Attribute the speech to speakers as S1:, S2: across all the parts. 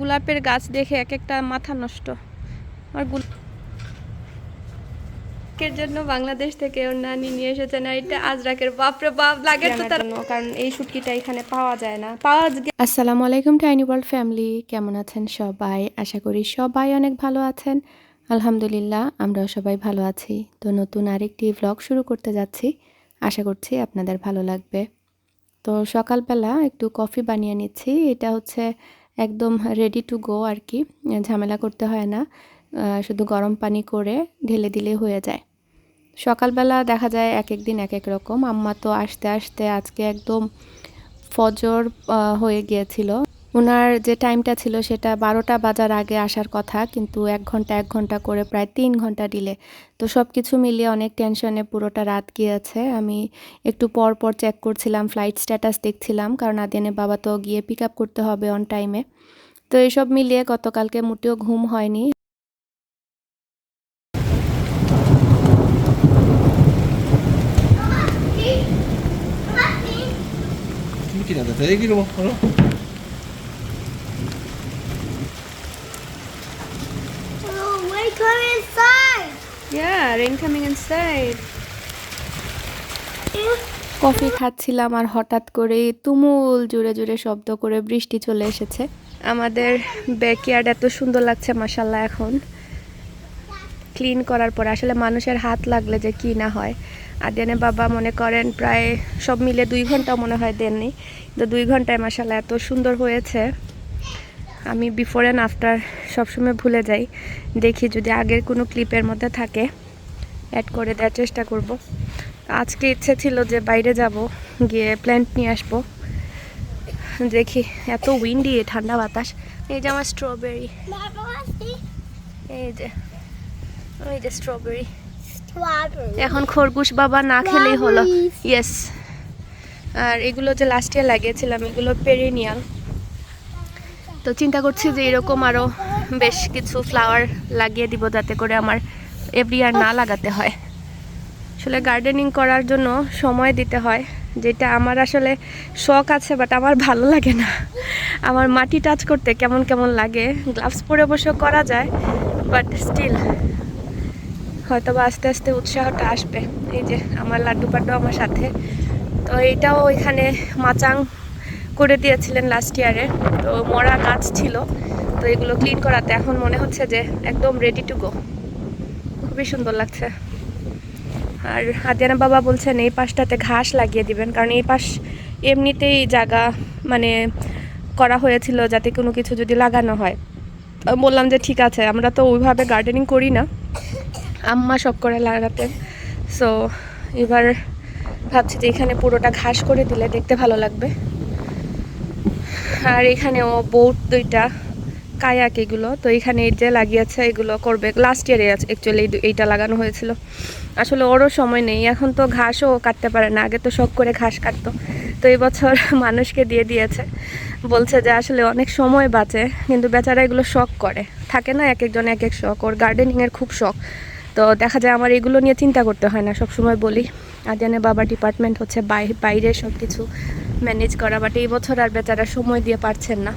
S1: গোলাপের গাছ দেখে এক একটা মাথা নষ্ট। আর গোলাপের জন্য বাংলাদেশ থেকে ওর নানি নিয়ে এসেছেন আর এটা আজরাকের বাপরে বাপ লাগে তো তার কারণ এই শুটকিটা এখানে পাওয়া যায় না। পাওয়া আসসালামু আলাইকুম টাইনি ওয়ার্ল্ড ফ্যামিলি কেমন আছেন সবাই? আশা করি সবাই অনেক ভালো আছেন। আলহামদুলিল্লাহ আমরাও সবাই ভালো আছি। তো নতুন আরেকটি ভ্লগ শুরু করতে যাচ্ছি। আশা করছি আপনাদের ভালো লাগবে। তো সকালবেলা একটু কফি বানিয়ে নিচ্ছি। এটা হচ্ছে একদম রেডি টু গো আর কি ঝামেলা করতে হয় না। শুধু গরম পানি করে ঢেলে দিলে হয়ে যায়। সকালবেলা দেখা যায় এক এক দিন এক এক রকম। আম্মা তো আসতে আসতে আজকে একদম ফজর হয়ে গিয়েছিল। ওনার যে টাইমটা ছিল সেটা বারোটা বাজার আগে আসার কথা কিন্তু এক ঘণ্টা এক ঘণ্টা করে প্রায় তিন ঘণ্টা ডিলে তো সব কিছু মিলিয়ে অনেক টেনশনে পুরোটা রাত গিয়েছে আমি একটু পর পর চেক করছিলাম ফ্লাইট স্ট্যাটাস দেখছিলাম কারণ আদিনে বাবা তো গিয়ে পিক আপ করতে হবে অন টাইমে তো এইসব মিলিয়ে গতকালকে মোটেও ঘুম হয়নি
S2: কি দাদা কি রকম
S1: Yeah, rain coming inside. Coffee খাচ্ছিলাম আর হঠাৎ করে তুমুল জুড়ে জুড়ে শব্দ করে বৃষ্টি চলে এসেছে। আমাদের ব্যাকইয়ার্ড এত সুন্দর লাগছে মাসাল্লাহ এখন। ক্লিন করার পর আসলে মানুষের হাত লাগলে যে কি না হয়। আদিয়ানের বাবা মনে করেন প্রায় সব মিলে দুই ঘণ্টা মনে হয় দেননি। তো দুই ঘন্টায় মাসাল্লাহ এত সুন্দর হয়েছে। আমি বিফোর অ্যান্ড আফটার সবসময় ভুলে যাই। দেখি যদি আগের কোনো ক্লিপের মধ্যে থাকে অ্যাড করে দেওয়ার চেষ্টা করব। আজকে ইচ্ছে ছিল যে বাইরে যাব গিয়ে প্ল্যান্ট নিয়ে আসব। দেখি এত উইন্ডি ঠান্ডা বাতাস। এই যে আমার স্ট্রবেরি? এই যে ওই যে স্ট্রবেরি. এখন খরগোশ বাবা না খেলেই হলো। ইয়েস আর এগুলো যে লাস্ট ইয়ার লাগিয়েছিলাম এগুলো পেরিনিয়াল তো চিন্তা করছি যে এরকম আরও বেশ কিছু ফ্লাওয়ার লাগিয়ে দিব যাতে করে আমার এভরি ইয়ার না লাগাতে হয়। আসলে গার্ডেনিং করার জন্য সময় দিতে হয়, যেটা আমার আসলে শখ আছে বাট আমার ভালো লাগে না। আমার মাটি টাচ করতে কেমন কেমন লাগে গ্লাভস পরে বসেও করা যায় বাট স্টিল হয়তো বা আস্তে আস্তে উৎসাহটা আসবে। এই যে আমার লাড্ডু পাড্ডু আমার সাথে, তো এটাও ওইখানে মাচাং করে দিয়েছিলেন লাস্ট ইয়ারে তো মরা গাছ ছিল। তো এগুলো ক্লিন করাতে এখন মনে হচ্ছে যে একদম রেডি টু গো খুবই সুন্দর লাগছে। আর আদিয়ানা বাবা বলছেন, এই পাশটাতে ঘাস লাগিয়ে দিবেন। কারণ এই পাশ এমনিতেই জায়গা মানে করা হয়েছিল যাতে কোনো কিছু যদি লাগানো হয়। বললাম যে ঠিক আছে, আমরা তো ওইভাবে গার্ডেনিং করি না। আম্মা সব করে লাগাতেন। সো এবার ভাবছি যে এখানে পুরোটা ঘাস করে দিলে দেখতে ভালো লাগবে। আর এখানেও বোট দুইটা কায়াক এগুলো। তো এখানে এই যে লাগিয়েছে, এগুলো করবে। লাস্ট ইয়ারে আছে অ্যাকচুয়ালি এইটা লাগানো হয়েছিল। আসলে ওরও সময় নেই। এখন তো ঘাসও কাটতে পারে না। আগে তো শখ করে ঘাস কাটতো। তো এই বছর মানুষকে দিয়ে দিয়েছে। বলছে যে আসলে অনেক সময় বাঁচে, কিন্তু বেচারা এগুলো শখ করে। থাকে না এক একজন এক এক শখ। ওর গার্ডেনিংয়ের খুব শখ। তো দেখা যায় আমার এগুলো নিয়ে চিন্তা করতে হয় না। সব সময় বলি, আদিয়ানের বাবা ডিপার্টমেন্ট হচ্ছে বাই- বাইরে সব কিছু ম্যানেজ করা বাট এই বছর আর বেচারা সময় দিয়ে পারছেন না।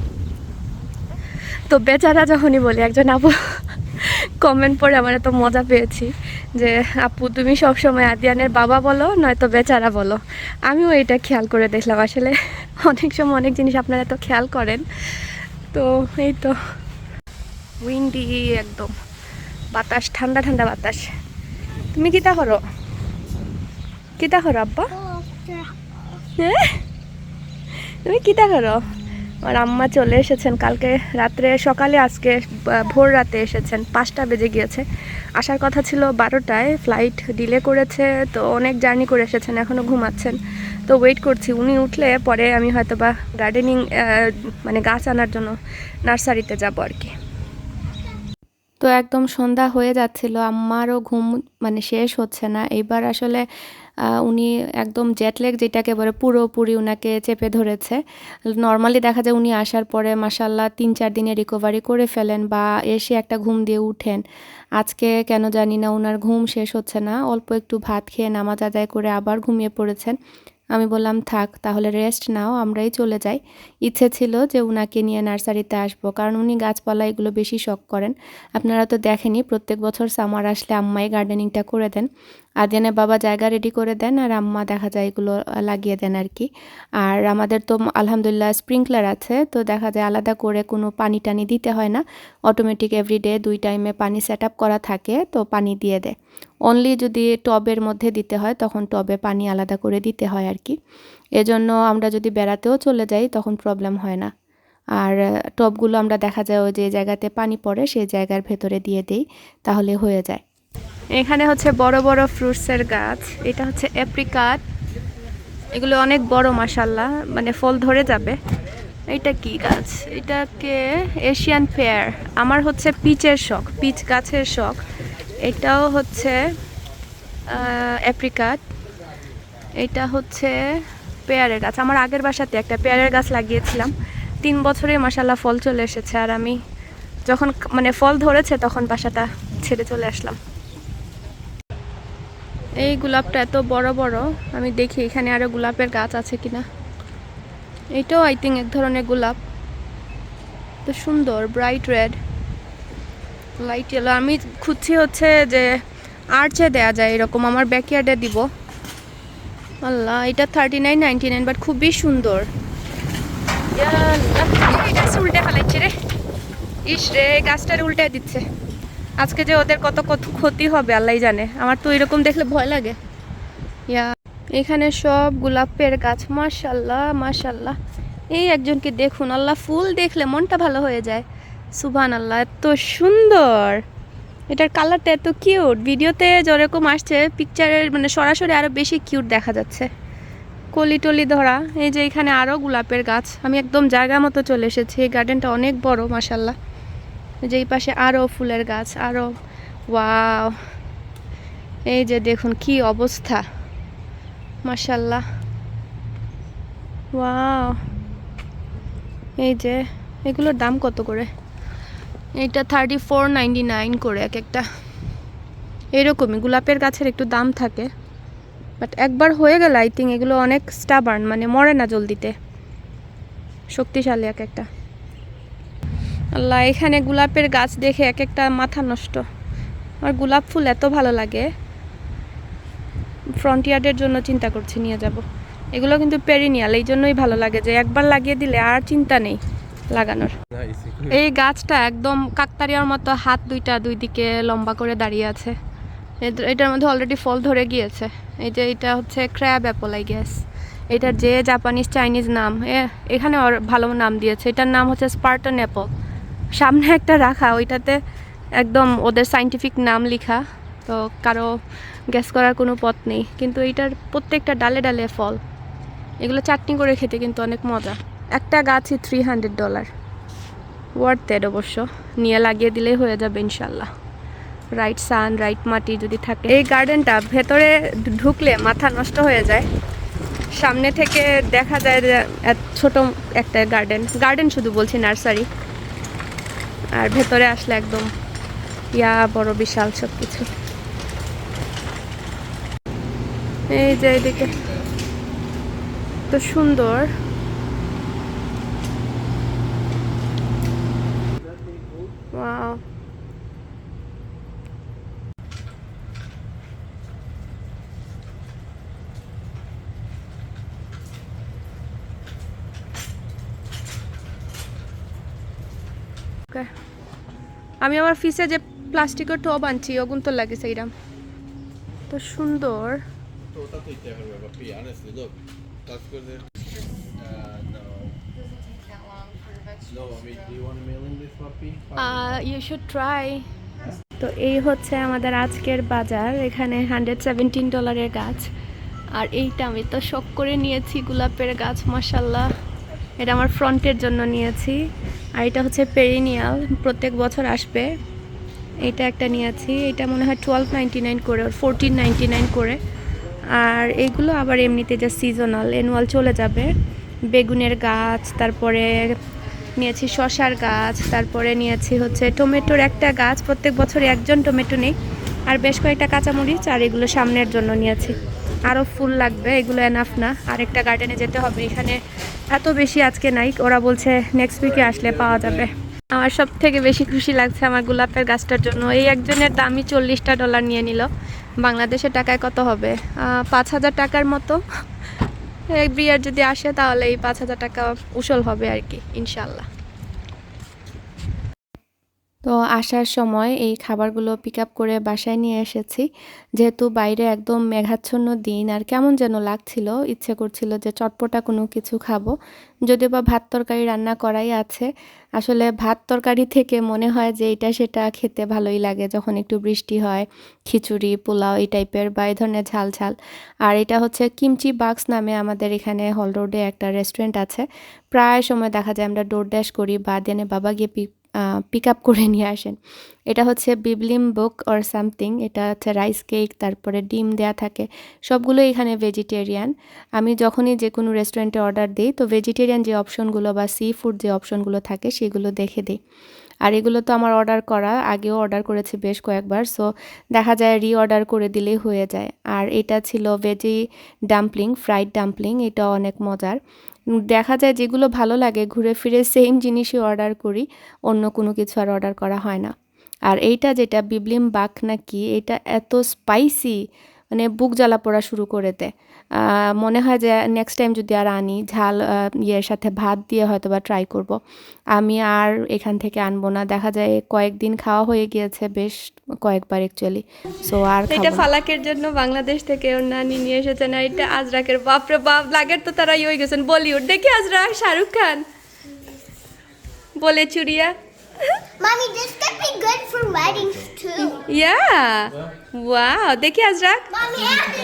S1: তো বেচারা যখনই বলি একজন আপু কমেন্ট পড়ে আমার এত মজা পেয়েছি যে আপু তুমি সব সময় আদিয়ানের বাবা বলো নয়তো বেচারা বলো। আমিও এটা খেয়াল করে দেখলাম। আসলে অনেক সময় অনেক জিনিস আপনারা তো খেয়াল করেন। তো এই তো উইন্ডি একদম বাতাস ঠান্ডা ঠান্ডা বাতাস। তুমি কিতা করো? কিতা করো আব্বা? হ্যাঁ? তুমি কিতা করো আমার আম্মা চলে এসেছেন কালকে রাত্রে, সকালে আজকে ভোর রাতে এসেছেন। পাঁচটা বেজে গিয়েছে। আসার কথা ছিল বারোটায় ফ্লাইট ডিলে করেছে, তো অনেক জার্নি করে এসেছেন এখনও ঘুমাচ্ছেন। তো ওয়েট করছি। উনি উঠলে পরে আমি হয়তো বা গার্ডেনিং মানে গাছ আনার জন্য নার্সারিতে যাব আর কি। তো একদম সন্ধ্যা হয়ে যাচ্ছিল, আম্মারও ঘুম মানে শেষ হচ্ছে না। এইবার আসলে উনি একদম জেটলেগ যেটাকে বলে পুরোপুরি উনাকে চেপে ধরেছে। নর্মালি দেখা যায় উনি আসার পরে মাসাল্লাহ তিন চার দিনে রিকভারি করে ফেলেন বা এসে একটা ঘুম দিয়ে উঠেন। আজকে কেন জানি না ওনার ঘুম শেষ হচ্ছে না, অল্প একটু ভাত খেয়ে নামাজ আদায় করে আবার ঘুমিয়ে পড়েছেন। আমি বললাম, থাক, তাহলে রেস্ট নাও, আমরাই চলে যাই। ইচ্ছে ছিল যে উনাকে নিয়ে নার্সারিতে আসব, কারণ উনি গাছপালা এগুলো বেশি শখ করেন। আপনারা তো দেখেনি প্রত্যেক বছর সামার আসলে আম্মাই গার্ডেনিংটা করে দেন। আদিয়ানে বাবা জায়গা রেডি করে দেন আর আম্মা দেখা যায় এগুলো লাগিয়ে দেন আর কি। আর আমাদের তো আলহামদুলিল্লাহ স্প্রিংকলার আছে, তো দেখা যায় আলাদা করে কোনো পানি টানি দিতে হয় না। অটোমেটিক এভরিডে দুই টাইমে পানি সেট করা থাকে, তো পানি দিয়ে দেয়। অনলি যদি টবের মধ্যে দিতে হয়, তখন টবে পানি আলাদা করে দিতে হয় আর কি। এজন্য আমরা যদি বেড়াতেও চলে যাই, তখন প্রবলেম হয় না। আর টবগুলো আমরা দেখা যায় ওই যে জায়গাতে পানি পড়ে, সেই জায়গার ভেতরে দিয়ে দিই, তাহলে হয়ে যায়। এখানে হচ্ছে বড় বড় ফ্রুটসের গাছ, এটা হচ্ছে অ্যাপ্রিকাট এগুলো অনেক বড় মাসাল্লাহ মানে ফল ধরে যাবে। এটা কি গাছ? এটাকে এশিয়ান পেয়ার আমার হচ্ছে পিচের শখ, পিচ গাছের শখ। এটাও হচ্ছে অ্যাপ্রিকাট এটা হচ্ছে পেয়ারের গাছ, আমার আগের বাসাতে একটা পেয়ারের গাছ লাগিয়েছিলাম। তিন বছরে মাসাল্লাহ ফল চলে এসেছে। আর আমি যখন মানে ফল ধরেছে, তখন বাসাটা ছেড়ে চলে আসলাম। এই গোলাপটা এত বড় বড়, আমি দেখি এখানে আরও গোলাপের গাছ আছে কিনা। এটাও আই থিঙ্ক এক ধরনের গোলাপ। তো সুন্দর ব্রাইট রেড লাইট ইয়েলো আমি খুঁজছি হচ্ছে যে আর্চে দেয়া যায় এরকম, আমার ব্যাকয়ার্ডে দিব। আল্লাহ, এটা thirty nine ninety nine but খুবই সুন্দর উল্টে ফেলাইছে রে। ইস রে গাছটার উল্টে দিচ্ছে। আজকে যে ওদের কত কত ক্ষতি হবে আল্লাহ জানে। আমার তো এরকম দেখলে ভয় লাগে। ইয়া, এখানে সব গোলাপের গাছ মাশাল্লাহ মাশাল্লাহ এই একজনকে দেখুন, আল্লাহ ফুল দেখলে মনটা ভালো হয়ে যায়। সুবহান আল্লাহ এত সুন্দর। এটার কালারটা এত কিউট। ভিডিওতে যেরকম আসছে পিকচারের মানে সরাসরি আরও বেশি কিউট দেখা যাচ্ছে। কলি টলি ধরা, এই যে এখানে আরও গোলাপের গাছ। আমি একদম জায়গা মতো চলে এসেছি, এই গার্ডেনটা অনেক বড় মাশাল্লাহ যে এই পাশে আরও ফুলের গাছ, আরও, ওয়াও। এই যে দেখুন কি অবস্থা। মাশাল্লাহ ওয়াও। এই যে, এগুলোর দাম কত করে? এটা থার্টি ফোর নাইনটি নাইন করে এক একটা। এরকমই, গোলাপের গাছের একটু দাম থাকে। বাট একবার হয়ে গেল আই থিঙ্ক এগুলো অনেক স্টাবার্ন মানে মরে না জলদিতে। শক্তিশালী এক একটা। আল্লাহ, এখানে গোলাপের গাছ দেখে এক একটা মাথা নষ্ট। আমার গোলাপ ফুল এত ভালো লাগে। ফ্রন্ট ইয়ার্ডের জন্য চিন্তা করছি, নিয়ে যাব। এগুলো কিন্তু পেরিনিয়াল এই জন্যই ভালো লাগে যে একবার লাগিয়ে দিলে আর চিন্তা নেই লাগানোর। এই গাছটা একদম কাকতারিয়ার মতো হাত দুইটা দুই দিকে লম্বা করে দাঁড়িয়ে আছে। এটার মধ্যে অলরেডি ফল ধরে গিয়েছে। এই যে এটা হচ্ছে ক্র্যাব অ্যাপল আই গ্যাস এটার যে জাপানিজ চাইনিজ নাম এখানে ভালো নাম দিয়েছে। এটার নাম হচ্ছে স্পার্টন অ্যাপল সামনে একটা রাখা, ওইটাতে একদম ওদের সাইন্টিফিক নাম লেখা, তো কারও গ্যাস করার কোনো পথ নেই। কিন্তু এইটার প্রত্যেকটা ডালে ডালে ফল। এগুলো চাটনি করে খেতে কিন্তু অনেক মজা। একটা গাছই three hundred dollar worth it অবশ্য। নিয়ে লাগিয়ে দিলেই হয়ে যাবে ইনশাল্লাহ। রাইট সান রাইট মাটি যদি থাকে। এই গার্ডেনটা ভেতরে ঢুকলে মাথা নষ্ট হয়ে যায়। সামনে থেকে দেখা যায় ছোট একটা গার্ডেন গার্ডেন শুধু বলছি নার্সারি আর ভেতরে আসলে একদম ইয়া বড় বিশাল সব কিছু এই যে এদিকে। তো সুন্দর Wow. Okay. আমি আমার ফিসে যে প্লাস্টিকের টব আনছি ওগুন তো লাগে সেইরাম তো সুন্দর.
S3: Uh?
S1: ইউ শুড ট্রাই তো এই হচ্ছে আমাদের আজকের বাজার এখানে হান্ড্রেড সেভেন্টিন ডলারের গাছ। আর এইটা আমি তো শখ করে নিয়েছি গোলাপের গাছ মাসাল্লাহ এটা আমার ফ্রন্টের জন্য নিয়েছি। আর এটা হচ্ছে পেরিনিয়াল, প্রত্যেক বছর আসবে। এটা একটা নিয়েছি। এটা মনে হয় টুয়েলভ নাইন করে ফোরটিন নাইনটি নাইন করে। আর এগুলো আবার এমনিতে যে সিজনাল অ্যানুয়াল চলে যাবে। বেগুনের গাছ, তারপরে নিয়েছি শশার গাছ, তারপরে নিয়েছি হচ্ছে টমেটোর একটা গাছ। প্রত্যেক বছর একজন টমেটো নেই। আর বেশ কয়েকটা কাঁচামরিচ আর এগুলো সামনের জন্য নিয়েছি। আরও ফুল লাগবে, এগুলো এনাফ না। আরেকটা গার্ডেনে যেতে হবে, এখানে এত বেশি আজকে নাই ওরা বলছে নেক্সট উইকে আসলে পাওয়া যাবে। আমার সব থেকে বেশি খুশি লাগছে আমার গোলাপের গাছটার জন্য। এই একজনের দামই চল্লিশটা ডলার নিয়ে নিল। বাংলাদেশের টাকায় কত হবে? পাঁচ হাজার টাকার মতো। ইয়ার যদি আসে, তাহলে এই পাঁচ হাজার টাকা উসল হবে আর কি ইনশাল্লাহ তো আসার সময় এই খাবারগুলো পিক আপ করে বাসায় নিয়ে এসেছি। যেহেতু বাইরে একদম মেঘাচ্ছন্ন দিন, আর কেমন যেন লাগছিল, ইচ্ছে করছিল যে চটপটা কোনো কিছু খাব। যদিও বা ভাত তরকারি রান্না করাই আছে। আসলে ভাত তরকারি থেকে মনে হয় যে এটা সেটা খেতে ভালোই লাগে যখন একটু বৃষ্টি হয়, খিচুড়ি, পোলাও এই টাইপের বা এই ধরনের ঝাল ঝাল আর এটা হচ্ছে কিমচি বাক্স নামে আমাদের এখানে হল রোডে একটা রেস্টুরেন্ট আছে। প্রায় সময় দেখা যায় আমরা ডোর ড্যাশ করি বা দেনে বাবা গিয়ে পিক পিক আপ করে নিয়ে আসেন। এটা হচ্ছে বিবলিম বুক অর সামথিং এটা হচ্ছে রাইস কেক তারপরে ডিম দেয়া থাকে। সবগুলো এখানে ভেজিটেরিয়ান আমি যখনই যে কোনো রেস্টুরেন্টে অর্ডার দিই, তো ভেজিটেরিয়ান যে অপশনগুলো বা সি ফুড যে অপশনগুলো থাকে, সেগুলো দেখে দিই। আর এগুলো তো আমার অর্ডার করা, আগেও অর্ডার করেছি বেশ কয়েকবার সো দেখা যায় রি অর্ডার করে দিলেই হয়ে যায়। আর এটা ছিল ভেজি ডাম্পলিং ফ্রাইড ডাম্পলিং এটা অনেক মজার। দেখা যায় যেগুলো ভালো লাগে, ঘুরে ফিরে সেম জিনিসই অর্ডার করি, অন্য কোনো কিছু আর অর্ডার করা হয় না। আর এইটা যেটা বিবলিম বাক নাকি, এটা এত স্পাইসি মানে বুক জ্বালা পড়া শুরু করে দেয়। মনে হয় যে নেক্সট টাইম যদি আর আনি ঝাল ইয়ের সাথে ভাত দিয়ে হয়তো বা ট্রাই করব। আমি আর এখান থেকে আনব না। দেখা যায় কয়েকদিন খাওয়া হয়ে গিয়েছে বেশ কয়েকবার অ্যাকচুয়ালি সো আর
S4: এটা ফালাকের জন্য বাংলাদেশ থেকে ওর নানি নিয়ে এসেছেন আর এটা আজরাকের বাপরে বাপ। লাগের তো তারা হয়ে গেছেন বলিউড। দেখি আজরাক শাহরুখ খান। বলে চুরিয়া।
S2: Mommy, this could be good for weddings too.
S4: Yeah wow দেখি আজরাক
S2: Mommy, I.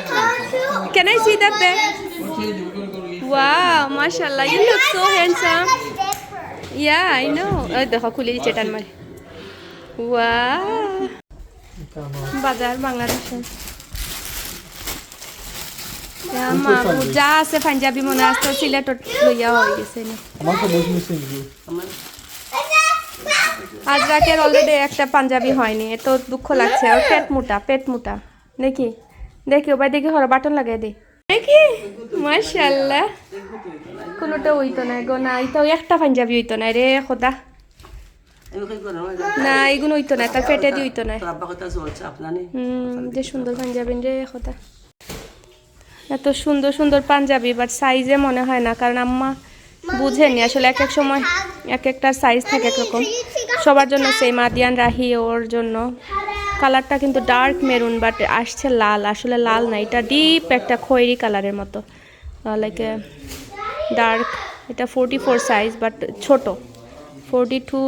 S4: Can I see the bag wow মাশাআল্লাহ you look so handsome yeah I know দেখো খুলে দিচ্ছে টান মারে বাজার বাংলাদেশে মা যা আছে পাঞ্জাবি মনে আসতো সিলেট লইয়া হয়ে গেছে না আজরাকের অলরেডি একটা পাঞ্জাবি হয়নি, এত দুঃখ লাগছে। ওর পেট মোটা পেট মোটা। দেখি দেখি ও ভাই দেখি, হর, বাটন লাগাই দে। দেখি মাশাল্লাহ কোনোটা হইতো না গো না তো, একটা পাঞ্জাবি হইতো না রে, খোদা। না হইতো না তার পেটে দিয়ে হইতো না যে সুন্দর পাঞ্জাবি রে, খোদা। এত সুন্দর সুন্দর পাঞ্জাবি বাট সাইজে মনে হয় না, কারণ আম্মা বুঝেনি, আসলে এক এক সময় এক একটার সাইজ থাকে একরকম সবার জন্য সেম আদিয়ান, রাহি, ওর জন্য। কালারটা কিন্তু ডার্ক মেরুন বাট আসছে লাল। আসলে লাল না, এটা ডিপ একটা খয়েরি কালারের মতো। লাইক ডার্ক এটা ফোরটি ফোর সাইজ বাট ছোট। ফোরটি টু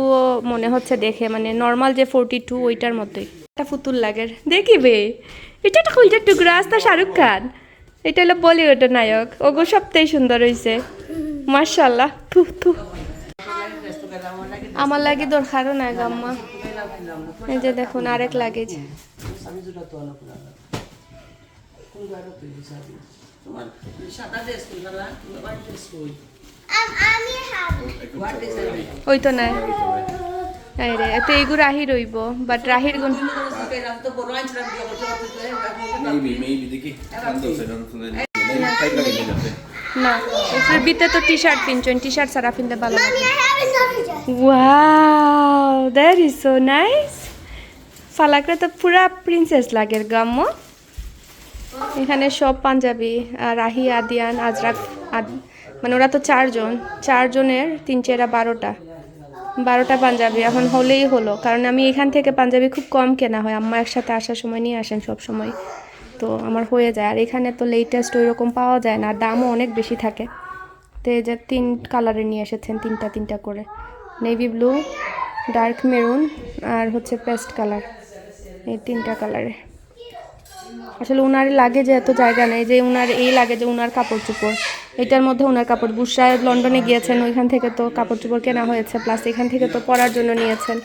S4: মনে হচ্ছে দেখে মানে নর্মাল যে ফোরটি টু ওইটার মতোই। একটা পুতুল লাগে। দেখিবে এটা একটা কইটার টুকরা আসতা শাহরুখ খান? এটা হলো বলিউডের নায়ক। ওগো সবটাই সুন্দর হয়েছে মার্শাল্লাহ থু থু। আমার লাগে দরকারও নাই গো আম্মা এই যে দেখুন আরেক লাগেজ
S2: Um.
S4: ওই তো নাই রে এত এইগুলো রাহি রইব বাট রাহির গুণ
S3: Maybe, maybe দেখি
S4: না এর ভিতরে তো টি শার্ট পিনছেন টি শার্ট সারা পিনতে ভালো. Wow that is so nice ফালাকরা তো পুরা প্রিন্সেস লাগের গাম্ম। এখানে সব পাঞ্জাবি রাহি আদিয়ান আজরাক মানে ওরা তো চারজন চারজনের তিন চেরা বারোটা। বারোটা পাঞ্জাবি এখন হলেই হলো। কারণ আমি এখান থেকে পাঞ্জাবি খুব কম কেনা হয় আম্মা একসাথে আসার সময় নিয়ে আসেন সব সময় তো আমার হয়ে যায়। আর এখানে তো লেটেস্ট ওই রকম পাওয়া যায় না, আর দামও অনেক বেশি থাকে। তো এই যে তিন কালারের নিয়ে এসেছেন, তিনটা তিনটা করে। নেভি ব্লু ডার্ক মেরুন আর হচ্ছে পেস্ট কালার এই তিনটা কালারে আসলে উনার লাগে যে এত জায়গা নেই, যে উনার এই লাগে যে উনার কাপড় চোপড় এটার মধ্যে উনার কাপড় বুসরায় লন্ডনে গিয়েছেন, ওইখান থেকে তো কাপড় চোপড় কেনা হয়েছে প্লাস এখান থেকে তো পরার জন্য নিয়েছেন।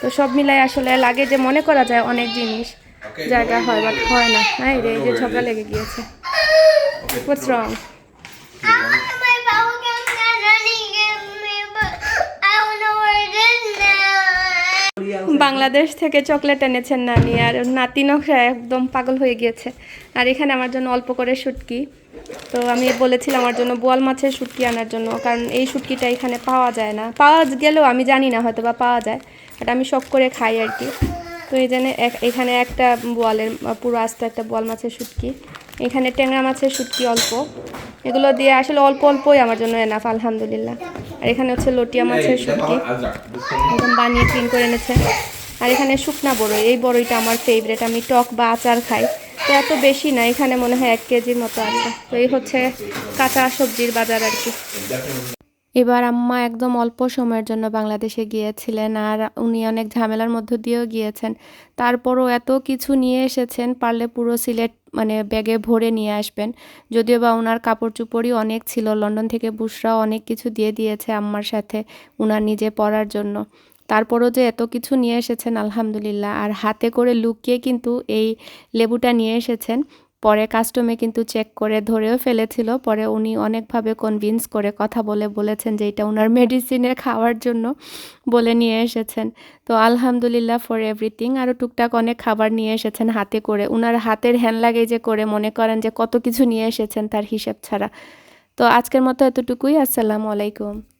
S4: তো সব মিলাই আসলে লাগে যে মনে করা যায় অনেক জিনিস। জায়গা হয় বাট হয় না। হ্যাঁ রে এই যে ঝগড়া লেগে গিয়েছে। হোয়াটস রং
S2: now.
S1: বাংলাদেশ থেকে চকলেট এনেছেন নানি আর নাতি নকশা একদম পাগল হয়ে গিয়েছে। আর এখানে আমার জন্য অল্প করে শুটকি। তো আমি বলেছিলাম আমার জন্য বোয়াল মাছের শুটকি আনার জন্য কারণ এই শুটকিটা এখানে পাওয়া যায় না। পাওয়া গেলেও আমি জানি না হয়তো বা পাওয়া যায় বাট আমি শখ করে খাই আর কি। তো এই জন্য এক- এখানে একটা বোয়ালের পুরো আস্ত একটা বোয়াল মাছের শুটকি এখানে ট্যাংরা মাছের শুটকি অল্প। এগুলো দিয়ে আসলে অল্প অল্পই আমার জন্য এনাফ আলহামদুলিল্লাহ। আর এখানে হচ্ছে লটিয়া মাছের শুটকি একদম বানিয়ে ক্লিন করে এনেছে। আর এখানে শুকনা বড়ই এই বড়ইটা আমার ফেভারেট আমি টক বা আচার খাই। তো এত বেশি না এখানে মনে হয় এক কেজির মতো আছে। তো এই হচ্ছে কাঁচা সবজির বাজার আর কি। এবার আম্মা একদম অল্প সময়ের জন্য বাংলাদেশে গিয়েছিলেন আর উনি অনেক ঝামেলার মধ্য দিয়েও গিয়েছেন। তারপরও এত কিছু নিয়ে এসেছেন, পারলে পুরো সিলেট মানে ব্যাগে ভরে নিয়ে আসবেন। যদিও বা ওনার কাপড় চুপড়ই অনেক ছিল, লন্ডন থেকে বুসরাও অনেক কিছু দিয়ে দিয়েছে আম্মার সাথে উনার নিজে পরার জন্য। তারপরও যে এত কিছু নিয়ে এসেছেন, আলহামদুলিল্লাহ। আর হাতে করে লুকিয়ে কিন্তু এই লেবুটা নিয়ে এসেছেন। পরে কাস্টমে কিন্তু চেক করে ধরেও ফেলেছিল। পরে উনি অনেকভাবে কনভিন্স করে কথা বলে বলেছেন যে এটা ওনার মেডিসিনে খাওয়ার জন্য বলে নিয়ে এসেছেন। তো আলহামদুলিল্লাহ ফর এভরিথিং আরও টুকটাক অনেক খাবার নিয়ে এসেছেন হাতে করে। উনার হাতের হ্যান্ড লাগে যে করে মনে করেন যে কত কিছু নিয়ে এসেছেন তার হিসেব ছাড়া। তো আজকের মতো এতটুকুই। আসসালামু আলাইকুম।